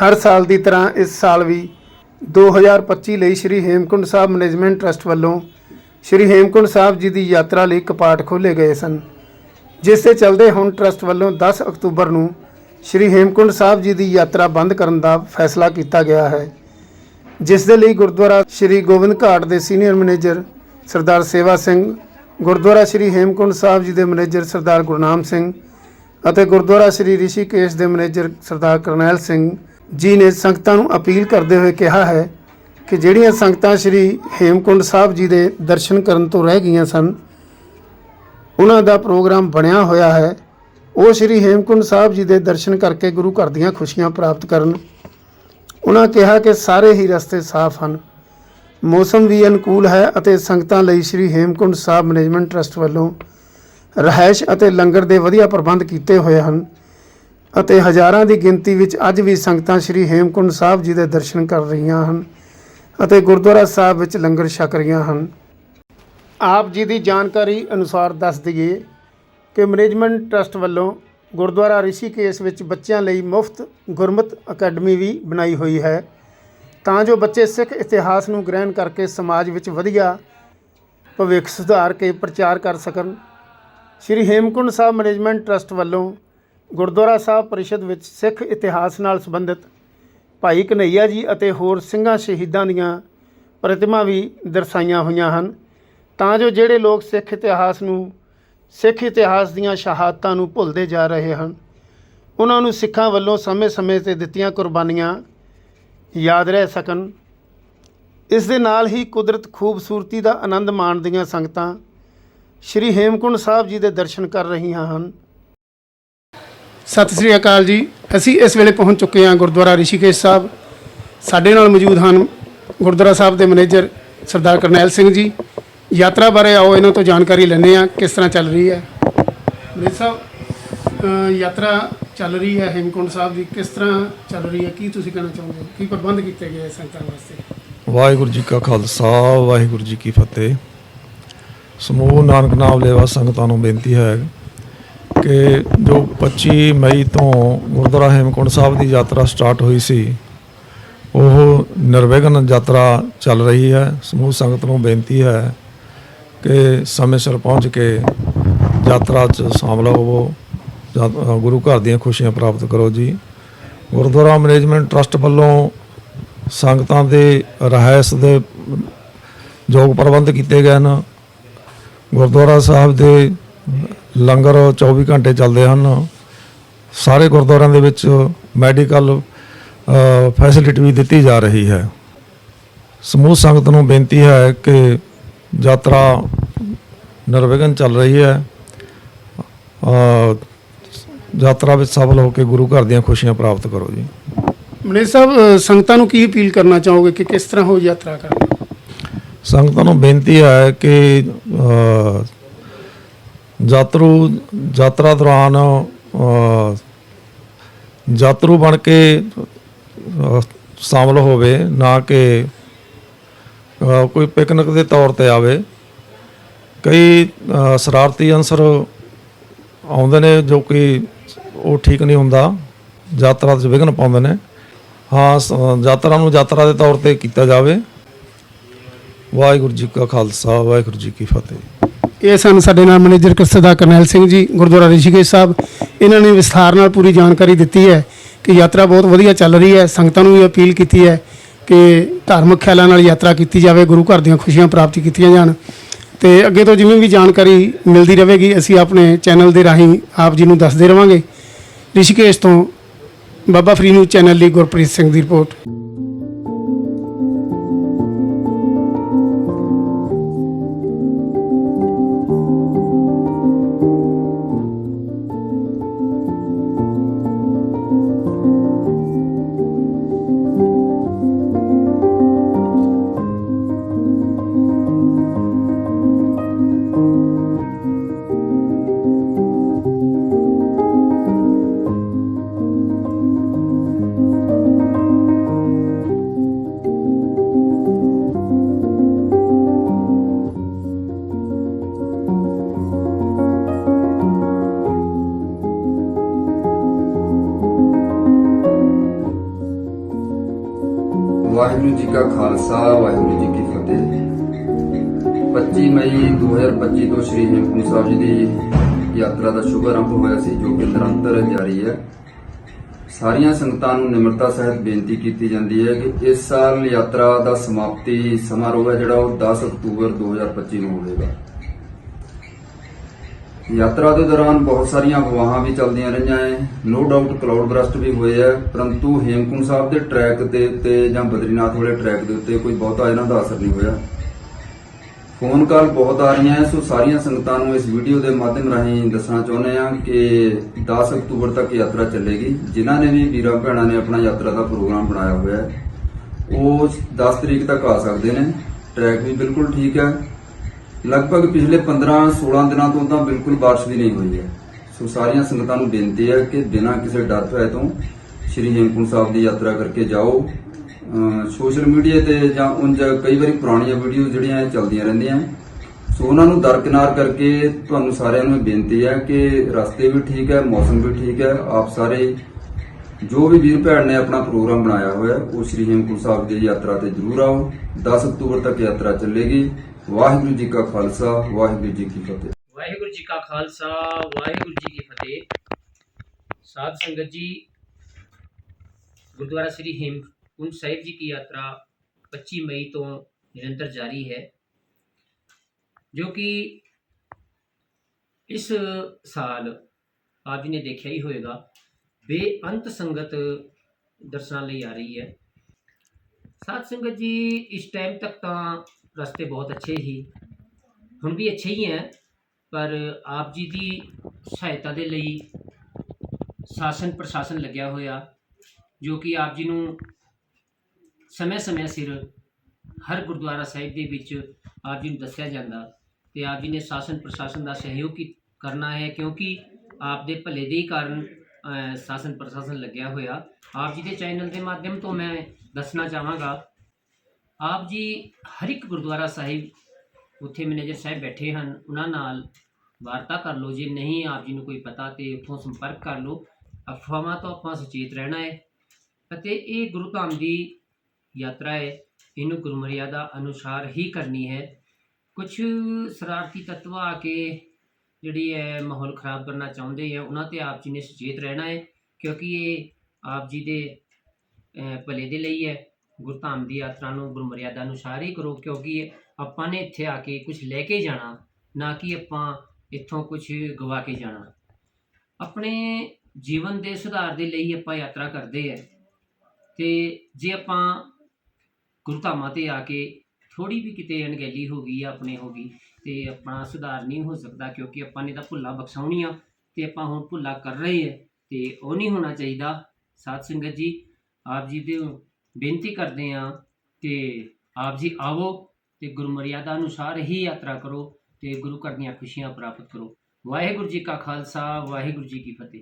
ਹਰ ਸਾਲ ਦੀ ਤਰ੍ਹਾਂ ਇਸ ਸਾਲ ਵੀ 2025 ਲਈ ਸ੍ਰੀ ਹੇਮਕੁੰਡ ਸਾਹਿਬ ਮੈਨੇਜਮੈਂਟ ਟਰਸਟ ਵੱਲੋਂ ਸ੍ਰੀ ਹੇਮਕੁੰਡ ਸਾਹਿਬ ਜੀ ਦੀ ਯਾਤਰਾ ਲਈ ਕਪਾਟ ਖੋਲ੍ਹੇ ਗਏ ਸਨ, ਜਿਸ ਦੇ ਚੱਲਦੇ ਹੁਣ ਟਰਸਟ ਵੱਲੋਂ 10 ਅਕਤੂਬਰ ਨੂੰ ਸ੍ਰੀ ਹੇਮਕੁੰਡ ਸਾਹਿਬ ਜੀ ਦੀ ਯਾਤਰਾ ਬੰਦ ਕਰਨ ਦਾ ਫੈਸਲਾ ਕੀਤਾ ਗਿਆ ਹੈ, ਜਿਸ ਦੇ ਲਈ ਗੁਰਦੁਆਰਾ ਸ੍ਰੀ ਗੋਬਿੰਦ ਘਾਟ ਦੇ ਸੀਨੀਅਰ ਮੈਨੇਜਰ ਸਰਦਾਰ ਸੇਵਾ ਸਿੰਘ, ਗੁਰਦੁਆਰਾ ਸ੍ਰੀ ਹੇਮਕੁੰਡ ਸਾਹਿਬ ਜੀ ਦੇ ਮੈਨੇਜਰ ਸਰਦਾਰ ਗੁਰਨਾਮ ਸਿੰਘ ਅਤੇ ਗੁਰਦੁਆਰਾ ਸ੍ਰੀ ਰਿਸ਼ੀਕੇਸ਼ ਦੇ ਮੈਨੇਜਰ ਸਰਦਾਰ ਕਰਨੈਲ ਸਿੰਘ ਜੀ ਨੇ ਸੰਗਤਾਂ ਨੂੰ ਅਪੀਲ ਕਰਦੇ ਹੋਏ ਕਿਹਾ ਹੈ ਕਿ ਜਿਹੜੀਆਂ ਸੰਗਤਾਂ ਸ੍ਰੀ ਹੇਮਕੁੰਡ ਸਾਹਿਬ ਜੀ ਦੇ ਦਰਸ਼ਨ ਕਰਨ ਤੋਂ ਰਹਿ ਗਈਆਂ ਸਨ, ਉਹਨਾਂ ਦਾ ਪ੍ਰੋਗਰਾਮ ਬਣਿਆ ਹੋਇਆ ਹੈ, ਉਹ ਸ੍ਰੀ ਹੇਮਕੁੰਡ ਸਾਹਿਬ ਜੀ ਦੇ ਦਰਸ਼ਨ ਕਰਕੇ ਗੁਰੂ ਘਰ ਦੀਆਂ ਖੁਸ਼ੀਆਂ ਪ੍ਰਾਪਤ ਕਰਨ। ਉਹਨਾਂ ਕਿਹਾ ਕਿ ਸਾਰੇ ਹੀ ਰਸਤੇ ਸਾਫ਼ ਹਨ। ਮੌਸਮ ਵੀ ਅਨੁਕੂਲ ਹੈ ਅਤੇ ਸੰਗਤਾਂ ਲਈ ਸ੍ਰੀ ਹੇਮਕੁੰਡ ਸਾਹਿਬ ਮੈਨੇਜਮੈਂਟ ਟਰਸਟ ਵੱਲੋਂ ਰਹਿائش ਅਤੇ ਲੰਗਰ ਦੇ ਵਧੀਆ ਪ੍ਰਬੰਧ ਕੀਤੇ ਹੋਏ ਹਨ। ਅਤੇ ਹਜ਼ਾਰਾਂ ਦੀ ਗਿਣਤੀ ਵਿੱਚ ਅੱਜ ਵੀ ਸੰਗਤਾਂ ਸ੍ਰੀ ਹੇਮਕੁੰਡ ਸਾਹਿਬ ਜੀ ਦੇ ਦਰਸ਼ਨ ਕਰ ਰਹੀਆਂ ਹਨ ਅਤੇ ਗੁਰਦੁਆਰਾ ਸਾਹਿਬ ਵਿੱਚ ਲੰਗਰ ਛਕ ਰਹੀਆਂ ਹਨ। ਆਪ ਜੀ ਦੀ ਜਾਣਕਾਰੀ ਅਨੁਸਾਰ ਦੱਸ ਦਈਏ ਕਿ ਮੈਨੇਜਮੈਂਟ ਟਰਸਟ ਵੱਲੋਂ ਗੁਰਦੁਆਰਾ ਰਿਸ਼ੀਕੇਸ਼ ਵਿੱਚ ਬੱਚਿਆਂ ਲਈ ਮੁਫਤ ਗੁਰਮਤ ਅਕੈਡਮੀ ਵੀ ਬਣਾਈ ਹੋਈ ਹੈ। ਤਾਂ ਜੋ ਬੱਚੇ ਸਿੱਖ ਇਤਿਹਾਸ ਨੂੰ ਗ੍ਰਹਿਣ ਕਰਕੇ ਸਮਾਜ ਵਿੱਚ ਵਧੀਆ ਭਵਿੱਖ ਸੁਧਾਰ ਕੇ ਪ੍ਰਚਾਰ ਕਰ ਸਕਣ। ਸ੍ਰੀ ਹੇਮਕੁੰਡ ਸਾਹਿਬ ਮੈਨੇਜਮੈਂਟ ਟਰਸਟ ਵੱਲੋਂ ਗੁਰਦੁਆਰਾ ਸਾਹਿਬ ਪਰਿਸ਼ਦ ਵਿੱਚ ਸਿੱਖ ਇਤਿਹਾਸ ਨਾਲ ਸੰਬੰਧਿਤ ਭਾਈ ਕਨਈਆ ਜੀ ਅਤੇ ਹੋਰ ਸਿੰਘਾਂ ਸ਼ਹੀਦਾਂ ਦੀਆਂ ਪ੍ਰਤਿਮਾ ਵੀ ਦਰਸਾਈਆਂ ਹੋਈਆਂ ਹਨ। ਤਾਂ ਜੋ ਜਿਹੜੇ ਲੋਕ ਸਿੱਖ ਇਤਿਹਾਸ ਨੂੰ, ਸਿੱਖ ਇਤਿਹਾਸ ਦੀਆਂ ਸ਼ਹਾਦਤਾਂ ਨੂੰ ਭੁੱਲਦੇ ਜਾ ਰਹੇ ਹਨ, ਉਹਨਾਂ ਨੂੰ ਸਿੱਖਾਂ ਵੱਲੋਂ ਸਮੇਂ-ਸਮੇਂ ਤੇ ਦਿੱਤੀਆਂ ਕੁਰਬਾਨੀਆਂ ਯਾਦ ਰਹਿ ਸਕਣ। ਇਸ ਦੇ ਨਾਲ ਹੀ ਕੁਦਰਤ ਖੂਬਸੂਰਤੀ ਦਾ ਆਨੰਦ ਮਾਣਦੀਆਂ ਸੰਗਤਾਂ ਸ਼੍ਰੀ ਹੇਮਕੁੰਡ ਸਾਹਿਬ ਜੀ ਦੇ ਦਰਸ਼ਨ ਕਰ ਰਹੀਆਂ ਹਨ। ਸਤਿ ਸ੍ਰੀ ਅਕਾਲ ਜੀ। ਅਸੀਂ ਇਸ ਵੇਲੇ ਪਹੁੰਚ ਚੁੱਕੇ ਹਾਂ ਗੁਰਦੁਆਰਾ ਰਿਸ਼ੀਕੇਸ਼ ਸਾਹਿਬ। ਸਾਡੇ ਨਾਲ ਮੌਜੂਦ ਹਨ ਗੁਰਦੁਆਰਾ ਸਾਹਿਬ ਦੇ ਮੈਨੇਜਰ ਸਰਦਾਰ ਕਰਨੈਲ ਸਿੰਘ ਜੀ। ਯਾਤਰਾ ਬਾਰੇ ਆਓ, ਇਹਨਾਂ ਤੋਂ ਜਾਣਕਾਰੀ ਲੈਂਦੇ ਹਾਂ ਕਿਸ ਤਰ੍ਹਾਂ ਚੱਲ ਰਹੀ ਹੈ। ਮੈਨੇਜਰ ਸਾਹਿਬ ਯਾਤਰਾ ਚੱਲ ਰਹੀ ਹੈ ਹੇਮਕੁੰਡ ਸਾਹਿਬ ਦੀ। ਕਿਸ ਤਰ੍ਹਾਂ ਚੱਲ ਰਹੀ ਹੈ? ਕੀ ਤੁਸੀਂ ਕਹਿਣਾ ਚਾਹੁੰਦੇ ਹੋ ਕੀ ਪ੍ਰਬੰਧ ਕੀਤੇ ਗਏ ਸੰਗਤਾਂ ਵਾਸਤੇ? ਵਾਹਿਗੁਰੂ ਜੀ ਕਾ ਖਾਲਸਾ, ਵਾਹਿਗੁਰੂ ਜੀ ਕੀ ਫਤਿਹ। ਸਮੂਹ ਨਾਨਕ ਨਾਮ ਲੈਵਾ ਸੰਗਤਾਂ ਨੂੰ ਬੇਨਤੀ ਹੈ ਕਿ ਜੋ 25 ਮਈ ਤੋਂ ਗੁਰਦੁਆਰਾ ਹੇਮਕੁੰਡ ਸਾਹਿਬ ਦੀ ਯਾਤਰਾ ਸਟਾਰਟ ਹੋਈ ਸੀ, ਉਹ ਨਿਰਵਿਘਨ ਯਾਤਰਾ ਚੱਲ ਰਹੀ ਹੈ। ਸਮੂਹ ਸੰਗਤ ਨੂੰ ਬੇਨਤੀ ਹੈ ਕਿ ਸਮੇਂ ਸਿਰ ਪਹੁੰਚ ਕੇ ਯਾਤਰਾ 'ਚ ਸ਼ਾਮਲ ਹੋਵੋ। ਗੁਰੂ ਘਰ ਦੀਆਂ ਖੁਸ਼ੀਆਂ ਪ੍ਰਾਪਤ ਕਰੋ ਜੀ। ਗੁਰਦੁਆਰਾ ਮੈਨੇਜਮੈਂਟ ਟਰਸਟ ਵੱਲੋਂ ਸੰਗਤਾਂ ਦੇ ਰਹਿائش ਦੇ ਜੋਗ ਪ੍ਰਬੰਧ ਕੀਤੇ ਗਏ ਹਨ। ਗੁਰਦੁਆਰਾ ਸਾਹਿਬ ਦੇ ਲੰਗਰ 24 ਘੰਟੇ ਚੱਲਦੇ ਹਨ। ਸਾਰੇ ਗੁਰਦੁਆਰਿਆਂ ਦੇ ਵਿੱਚ ਮੈਡੀਕਲ ਫੈਸਿਲਿਟੀ ਵੀ ਦਿੱਤੀ ਜਾ ਰਹੀ ਹੈ। ਸਮੂਹ ਸੰਗਤ ਨੂੰ ਬੇਨਤੀ ਹੈ ਕਿ ਯਾਤਰਾ ਨਿਰਵਿਘਨ ਚੱਲ ਰਹੀ ਹੈ। ਯਾਤਰਾ ਵਿੱਚ ਸਫਲ ਹੋ ਕੇ ਗੁਰੂ ਘਰ ਦੀਆਂ ਖੁਸ਼ੀਆਂ ਪ੍ਰਾਪਤ ਕਰੋ ਜੀ। ਮੈਨੇਜਰ ਸਾਹਿਬ ਸੰਗਤਾਂ ਨੂੰ ਕੀ ਅਪੀਲ ਕਰਨਾ ਚਾਹੋਗੇ ਕਿ ਕਿਸ ਤਰ੍ਹਾਂ ਹੋ ਯਾਤਰਾ ਕਰਨ? ਸੰਗਤਾਂ ਨੂੰ ਬੇਨਤੀ ਹੈ ਕਿ ਯਾਤਰੂ ਯਾਤਰਾ ਦੌਰਾਨ ਅ, ਯਾਤਰੂ ਬਣ ਕੇ ਅ, ਸ਼ਾਮਲ ਹੋਵੇ ਨਾ ਕਿ ਕੋਈ ਪਿਕਨਿਕ ਦੇ ਤੌਰ ਤੇ ਆਵੇ। ਕਈ ਸ਼ਰਾਰਤੀ ਅਨਸਰ ਆਉਂਦੇ ਨੇ ਜੋ ਕਿ ਉਹ ਠੀਕ ਨਹੀਂ ਹੁੰਦਾ ਯਾਤਰਾ 'ਚ ਵਿਘਨ ਪਾਉਂਦੇ ਨੇ। ਹਾਂ ਯਾਤਰਾ ਨੂੰ ਯਾਤਰਾ ਦੇ ਤੌਰ ਤੇ ਕੀਤਾ ਜਾਵੇ। ਵਾਹਿਗੁਰੂ ਜੀ ਕਾ ਖਾਲਸਾ ਵਾਹਿਗੁਰੂ ਜੀ ਕੀ ਫਤਿਹ। ਇਹ ਸਨ ਸਾਡੇ ਨਾਲ ਮੈਨੇਜਰ ਕਸਦਾ ਕਰਨੈਲ ਸਿੰਘ ਜੀ, ਗੁਰਦੁਆਰਾ ਰਿਸ਼ੀਕੇਸ਼ ਸਾਹਿਬ। ਇਹਨਾਂ ਨੇ ਵਿਸਥਾਰ ਨਾਲ ਪੂਰੀ ਜਾਣਕਾਰੀ ਦਿੱਤੀ ਹੈ ਕਿ ਯਾਤਰਾ ਬਹੁਤ ਵਧੀਆ ਚੱਲ ਰਹੀ ਹੈ। ਸੰਗਤਾਂ ਨੂੰ ਵੀ ਅਪੀਲ ਕੀਤੀ ਹੈ ਕਿ ਧਾਰਮਿਕ ਖਿਆਲਾਂ ਨਾਲ ਯਾਤਰਾ ਕੀਤੀ ਜਾਵੇ, ਗੁਰੂ ਘਰ ਦੀਆਂ ਖੁਸ਼ੀਆਂ ਪ੍ਰਾਪਤ ਕੀਤੀਆਂ ਜਾਣ। ਤੇ ਅੱਗੇ ਤੋਂ ਜਿਵੇਂ ਵੀ ਜਾਣਕਾਰੀ ਮਿਲਦੀ ਰਹੇਗੀ, ਅਸੀਂ ਆਪਣੇ ਚੈਨਲ ਦੇ ਰਾਹੀਂ ਆਪ ਜੀ ਨੂੰ ਦੱਸਦੇ ਰਵਾਂਗੇ। ਰਿਸ਼ੀਕੇਸ਼ ਤੋਂ ਬਾਬਾ ਫਰੀ ਨੂੰ ਚੈਨਲ ਲਈ ਗੁਰਪ੍ਰੀਤ ਸਿੰਘ ਦੀ ਰਿਪੋਰਟ। ਖਾਲਸਾ ਵਾਹਿਗੁਰੂ ਜੀ ਕੀ ਫਤਿਹ। 25 ਮਈ 2025 ਤੋਂ ਸ੍ਰੀ ਹੇਮਕੁੰਟ ਸਾਹਿਬ ਜੀ ਦੀ ਯਾਤਰਾ ਦਾ ਸ਼ੁਭ ਆਰੰਭ ਹੋਇਆ ਸੀ, ਜੋ ਕਿ ਨਿਰੰਤਰ ਜਾਰੀ ਹੈ। ਸਾਰੀਆਂ ਸੰਗਤਾਂ ਨੂੰ ਨਿਮਰਤਾ ਸਹਿਤ ਬੇਨਤੀ ਕੀਤੀ ਜਾਂਦੀ ਹੈ ਕਿ ਇਸ ਸਾਲ ਯਾਤਰਾ ਦਾ ਸਮਾਪਤੀ ਸਮਾਰੋਹ ਹੈ, ਜਿਹੜਾ ਉਹ 10 ਅਕਤੂਬਰ 2025 ਨੂੰ ਹੋਵੇਗਾ। ਯਾਤਰਾ ਦੇ ਦੌਰਾਨ ਬਹੁਤ ਸਾਰੀਆਂ ਅਫਵਾਹਾਂ ਵੀ ਚੱਲਦੀਆਂ ਰਹੀਆਂ ਹੈ ਨੋ ਡਾਊਟ ਕਲਾਉਡ ਬਰਸਟ ਵੀ ਹੋਏ ਹੈ ਪਰੰਤੂ ਹੇਮਕੁੰਟ ਸਾਹਿਬ ਦੇ ਟਰੈਕ ਦੇ ਉੱਤੇ ਜਾਂ ਬਦਰੀਨਾਥ ਵਾਲੇ ਟਰੈਕ ਦੇ ਉੱਤੇ ਕੋਈ ਬਹੁਤਾ ਇਹਨਾਂ ਦਾ ਅਸਰ ਨਹੀਂ ਹੋਇਆ। ਫੋਨ ਕਾਲ ਬਹੁਤ ਆ ਰਹੀਆਂ ਹੈ ਸੋ ਸਾਰੀਆਂ ਸੰਗਤਾਂ ਨੂੰ ਇਸ ਵੀਡੀਓ ਦੇ ਮਾਧਿਅਮ ਰਾਹੀਂ ਦੱਸਣਾ ਚਾਹੁੰਦੇ ਹਾਂ ਕਿ 10 ਅਕਤੂਬਰ ਤੱਕ ਯਾਤਰਾ ਚੱਲੇਗੀ। ਜਿਨ੍ਹਾਂ ਨੇ ਵੀ ਵੀਰਾਂ ਭੈਣਾਂ ਨੇ ਆਪਣਾ ਯਾਤਰਾ ਦਾ ਪ੍ਰੋਗਰਾਮ ਬਣਾਇਆ ਹੋਇਆ ਉਹ 10 ਤਰੀਕ ਤੱਕ ਆ ਸਕਦੇ ਨੇ। ਟਰੈਕ ਵੀ ਬਿਲਕੁਲ ਠੀਕ ਹੈ ਲਗਭਗ ਪਿਛਲੇ 15-16 ਦਿਨਾਂ ਤੋਂ ਤਾਂ ਬਿਲਕੁਲ ਬਾਰਿਸ਼ ਵੀ ਨਹੀਂ ਹੋਈ ਹੈ। ਸੋ ਸਾਰੀਆਂ ਸੰਗਤਾਂ ਨੂੰ ਬੇਨਤੀ ਹੈ ਕਿ ਬਿਨਾਂ ਕਿਸੇ ਡਰ ਭੈ ਤੋਂ ਸ੍ਰੀ ਹੇਮਕੁੰਟ ਸਾਹਿਬ ਦੀ ਯਾਤਰਾ ਕਰਕੇ ਜਾਓ। ਸੋਸ਼ਲ ਮੀਡੀਆ ਤੇ ਜਾਂ ਉਂਝ ਕਈ ਵਾਰੀ ਪੁਰਾਣੀਆਂ ਵੀਡੀਓ ਜਿਹੜੀਆਂ ਚੱਲਦੀਆਂ ਰਹਿੰਦੀਆਂ। ਸੋ ਉਹਨਾਂ ਨੂੰ ਦਰਕਿਨਾਰ ਕਰਕੇ ਤੁਹਾਨੂੰ ਸਾਰਿਆਂ ਨੂੰ ਇਹ ਬੇਨਤੀ ਹੈ ਕਿ ਰਸਤੇ ਵੀ ਠੀਕ ਹੈ, ਮੌਸਮ ਵੀ ਠੀਕ ਹੈ। ਆਪ ਸਾਰੇ ਜੋ ਵੀ ਵੀਰ ਭੈਣ ਨੇ ਆਪਣਾ ਪ੍ਰੋਗਰਾਮ ਬਣਾਇਆ ਹੋਇਆ, ਉਹ ਸ੍ਰੀ ਹੇਮਕੁੰਟ ਸਾਹਿਬ ਦੀ ਯਾਤਰਾ ਤੇ ਜ਼ਰੂਰ ਆਓ। 10 ਅਕਤੂਬਰ ਤੱਕ ਯਾਤਰਾ ਚੱਲੇਗੀ। ਵਾਹਿਗੁਰੂ ਜੀ ਕਾ ਖਾਲਸਾ, ਵਾਹਿਗੁਰੂ ਜੀ ਕੀ ਫਤਿਹ। ਵਾਹਿਗੁਰੂ ਜੀ ਕਾ ਖਾਲਸਾ, ਵਾਹਿਗੁਰੂ ਜੀ ਕੀ ਫਤਿਹ। ਸਾਧ ਸੰਗਤ ਜੀ, ਗੁਰਦੁਆਰਾ ਸ੍ਰੀ ਹੇਮਕੁੰਟ ਸਾਹਿਬ ਜੀ ਕੀ ਯਾਤਰਾ 25 ਮਈ ਤੋਂ ਨਿਰੰਤਰ ਜਾਰੀ ਹੈ, ਜੋ ਕਿ ਇਸ ਸਾਲ ਆਦਿ ਨੇ ਦੇਖਿਆ ਹੀ ਹੋਵੇਗਾ ਬੇਅੰਤ ਸੰਗਤ ਦਰਸ਼ਨਾਂ ਲਈ ਆ ਰਹੀ ਹੈ। ਸਾਧ ਸੰਗਤ ਜੀ, ਇਸ ਟਾਈਮ ਤੱਕ ਤਾਂ ਰਸਤੇ ਬਹੁਤ ਅੱਛੇ ਹੀ। ਹੁਣ ਵੀ ਅੱਛੇ ਹੀ ਹੈ, ਪਰ ਆਪ ਜੀ ਦੀ ਸਹਾਇਤਾ ਦੇ ਲਈ ਸ਼ਾਸਨ ਪ੍ਰਸ਼ਾਸਨ ਲੱਗਿਆ ਹੋਇਆ, ਜੋ ਕਿ ਆਪ ਜੀ ਨੂੰ ਸਮੇਂ-ਸਮੇਂ ਸਿਰ ਹਰ ਗੁਰਦੁਆਰਾ ਸਾਹਿਬ ਦੇ ਵਿੱਚ ਆਪ ਜੀ ਨੂੰ ਦੱਸਿਆ ਜਾਂਦਾ ਤੇ ਆਪ ਜੀ ਨੇ ਸ਼ਾਸਨ ਪ੍ਰਸ਼ਾਸਨ ਦਾ ਸਹਿਯੋਗ ਕੀ ਕਰਨਾ ਹੈ, ਕਿਉਂਕਿ ਆਪ ਦੇ ਭਲੇ ਦੇ ਹੀ ਕਾਰਨ ਸ਼ਾਸਨ ਪ੍ਰਸ਼ਾਸਨ ਲੱਗਿਆ ਹੋਇਆ। ਆਪ ਜੀ ਦੇ ਚੈਨਲ ਦੇ ਮਾਧਿਅਮ ਤੋਂ ਮੈਂ ਦੱਸਣਾ ਚਾਹਾਂਗਾ ਆਪ ਜੀ ਹਰ ਇੱਕ ਗੁਰਦੁਆਰਾ ਸਾਹਿਬ ਉੱਥੇ ਮੈਨੇਜਰ ਸਾਹਿਬ ਬੈਠੇ ਹਨ, ਉਹਨਾਂ ਨਾਲ ਵਾਰਤਾ ਕਰ ਲਓ, ਜੇ ਨਹੀਂ ਆਪ ਜੀ ਨੂੰ ਕੋਈ ਪਤਾ ਤੇ ਉੱਥੋਂ ਸੰਪਰਕ ਕਰ ਲਓ। ਅਫਵਾਹਾਂ ਤੋਂ ਆਪਾਂ ਸੁਚੇਤ ਰਹਿਣਾ ਹੈ ਅਤੇ ਇਹ ਗੁਰੂ ਧਾਮ ਦੀ ਯਾਤਰਾ ਹੈ। ਇਹਨੂੰ ਗੁਰਮਰਿਆਦਾ ਅਨੁਸਾਰ ਹੀ ਕਰਨੀ ਹੈ। ਕੁਝ ਸ਼ਰਾਰਤੀ ਤੱਤਵ ਆ ਕੇ ਜਿਹੜੀ ਹੈ ਮਾਹੌਲ ਖਰਾਬ ਕਰਨਾ ਚਾਹੁੰਦੇ ਆ, ਉਹਨਾਂ ਤੇ ਆਪ ਜੀ ਨੇ ਸੁਚੇਤ ਰਹਿਣਾ ਹੈ ਕਿਉਂਕਿ ਇਹ ਆਪ ਜੀ ਦੇ ਭਲੇ ਦੇ ਲਈ ਹੈ। ਗੁਰਧਾਮ ਦੀ ਯਾਤਰਾ ਨੂੰ, ਗੁਰਮਰਿਆਦਾ ਅਨੁਸਾਰ ਹੀ ਕਰੋ, ਕਿਉਂਕਿ ਆਪਾਂ ਨੇ ਇੱਥੇ ਆ ਕੇ ਕੁਝ ਲੈ ਕੇ ਜਾਣਾ, ਨਾ ਕਿ ਆਪਾਂ ਇੱਥੋਂ ਕੁਝ ਗਵਾ ਕੇ ਜਾਣਾ। ਆਪਣੇ ਜੀਵਨ ਦੇ ਸੁਧਾਰ ਦੇ ਲਈ ਆਪਾਂ ਯਾਤਰਾ ਕਰਦੇ ਆ। ਤੇ ਜੇ ਆਪਾਂ ਗੁਰਧਾਮਾਂ ਤੇ ਆ ਕੇ ਥੋੜੀ ਵੀ ਕਿਤੇ ਅਣਗਹਿਲੀ ਹੋ ਗਈ ਜਾਂ ਆਪਣੇ ਹੋ ਗਈ, ਤੇ ਆਪਣਾ ਸੁਧਾਰ ਨਹੀਂ ਹੋ ਸਕਦਾ, ਕਿਉਂਕਿ ਆਪਾਂ ਨੇ ਤਾਂ ਭੁੱਲਾ ਬਖਸ਼ਾਉਣੀਆਂ, ਤੇ ਆਪਾਂ ਹੁਣ ਭੁੱਲਾ ਕਰ ਰਹੇ ਆ, ਤੇ ਉਹ ਨਹੀਂ ਹੋਣਾ ਚਾਹੀਦਾ। ਸਾਧ ਸੰਗਤ ਜੀ, ਆਪ ਜੀ ਦੇ ਬੇਨਤੀ ਕਰਦੇ ਆ ਕਿ ਆਪ ਜੀ ਆਵੋ ਤੇ ਗੁਰਮਰਿਆਦਾ ਅਨੁਸਾਰ ਹੀ ਯਾਤਰਾ ਕਰੋ ਤੇ ਗੁਰੂ ਘਰ ਦੀਆਂ ਖੁਸ਼ੀਆਂ ਪ੍ਰਾਪਤ ਕਰੋ। ਵਾਹਿਗੁਰੂ ਜੀ ਕਾ ਖਾਲਸਾ, ਵਾਹਿਗੁਰੂ ਜੀ ਕੀ ਫਤਿਹ।